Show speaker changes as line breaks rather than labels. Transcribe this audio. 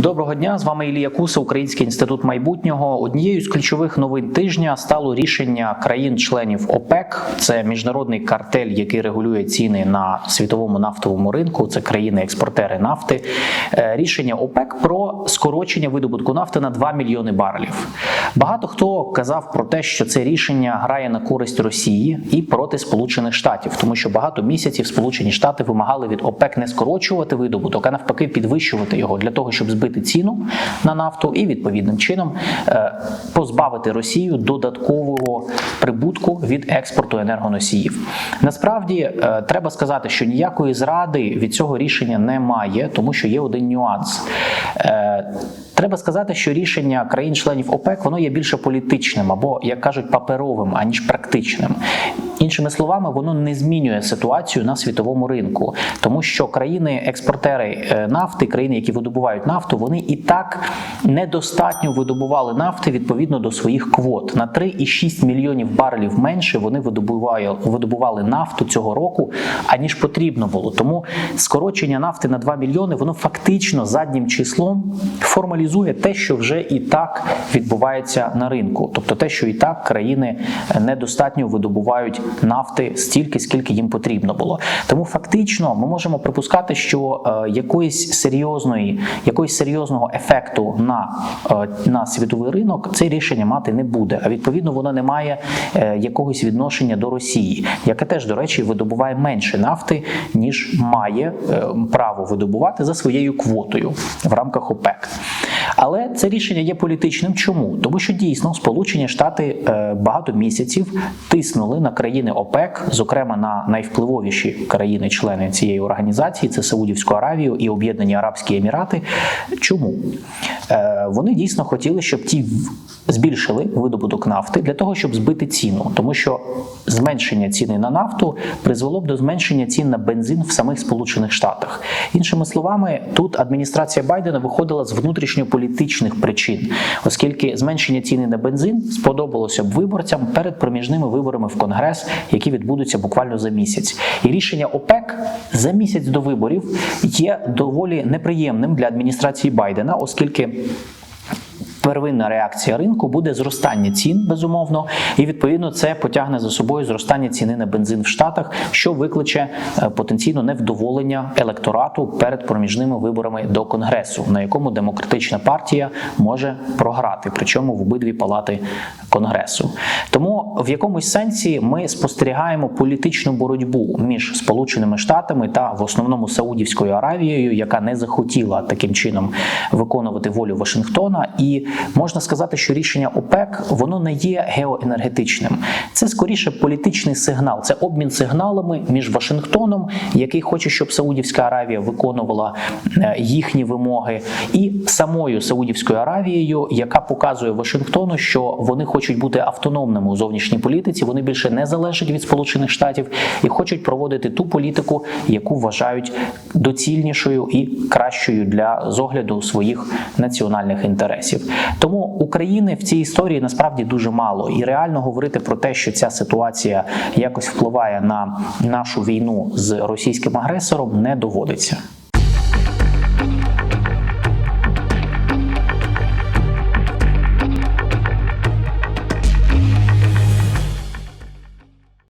Доброго дня, з вами Ілія Куса, Український інститут майбутнього. Однією з ключових новин тижня стало рішення країн-членів ОПЕК. Це міжнародний картель, який регулює ціни на світовому нафтовому ринку. Це країни-експортери нафти. Е, Рішення ОПЕК про скорочення видобутку нафти на 2 мільйони барелів. Багато хто казав про те, що це рішення грає на користь Росії і проти Сполучених Штатів, тому що багато місяців Сполучені Штати вимагали від ОПЕК не скорочувати видобуток, а навпаки, підвищувати його для того, щоб збити ціну на нафту і відповідним чином е, позбавити Росію додаткового прибутку від експорту енергоносіїв. Насправді е, треба сказати, що ніякої зради від цього рішення немає, тому що є один нюанс. Е, Треба сказати, що рішення країн-членів ОПЕК воно є більше політичним або, як кажуть, паперовим, аніж практичним. Іншими словами, воно не змінює ситуацію на світовому ринку, тому що країни-експортери е, нафти, країни, які видобувають нафту, вони і так недостатньо видобували нафти відповідно до своїх квот. На 3,6 мільйонів барелів менше вони видобували нафту цього року, аніж потрібно було. Тому скорочення нафти на 2 мільйони воно фактично заднім числом формалізує те, що вже і так відбувається на ринку, тобто те, що і так країни е, недостатньо видобувають нафти стільки, скільки їм потрібно було. Тому фактично ми можемо припускати, що е, якоїсь серйозної, якоїсь серйозного ефекту на, е, на світовий ринок це рішення мати не буде. А відповідно воно не має якогось відношення до Росії, яка теж, до речі, видобуває менше нафти, ніж має право видобувати за своєю квотою в рамках ОПЕК. Але це рішення є політичним. Чому? Тому що дійсно Сполучені Штати е, багато місяців тиснули на країни ОПЕК, зокрема на найвпливовіші країни-члени цієї організації, це Саудівську Аравію і Об'єднані Арабські Емірати. Чому? Вони дійсно хотіли, щоб ті збільшили видобуток нафти для того, щоб збити ціну, тому що зменшення ціни на нафту призвело б до зменшення цін на бензин в самих Сполучених Штатах. Іншими словами, тут адміністрація Байдена виходила з внутрішньополітичних причин, оскільки зменшення ціни на бензин сподобалося б виборцям перед проміжними виборами в Конгрес, які відбудуться буквально за місяць. І рішення ОПЕК за місяць до виборів є доволі неприємним для адміністрації Байдена, оскільки. Первинна реакція ринку буде зростання цін, безумовно, і відповідно це потягне за собою зростання ціни на бензин в Штатах, що викличе е, потенційно невдоволення електорату перед проміжними виборами до конгресу, на якому демократична партія може програти, причому в обидві палати конгресу. Тому в якомусь сенсі ми спостерігаємо політичну боротьбу між Сполученими Штатами та в основному Саудівською Аравією, яка не захотіла таким чином виконувати волю Вашингтона, і можна сказати, що рішення ОПЕК воно не є геоенергетичним. Це скоріше політичний сигнал, це обмін сигналами між Вашингтоном, який хоче, щоб Саудівська Аравія виконувала е, їхні вимоги, і самою Саудівською Аравією, яка показує Вашингтону, що вони хочуть бути автономними у зовнішній політиці. Вони більше не залежать від Сполучених Штатів і хочуть проводити ту політику, яку вважають доцільнішою і кращою для з огляду своїх національних інтересів. Тому України в цій історії насправді дуже мало, і реально говорити про те, що ця ситуація якось впливає на нашу війну з російським агресором, не доводиться.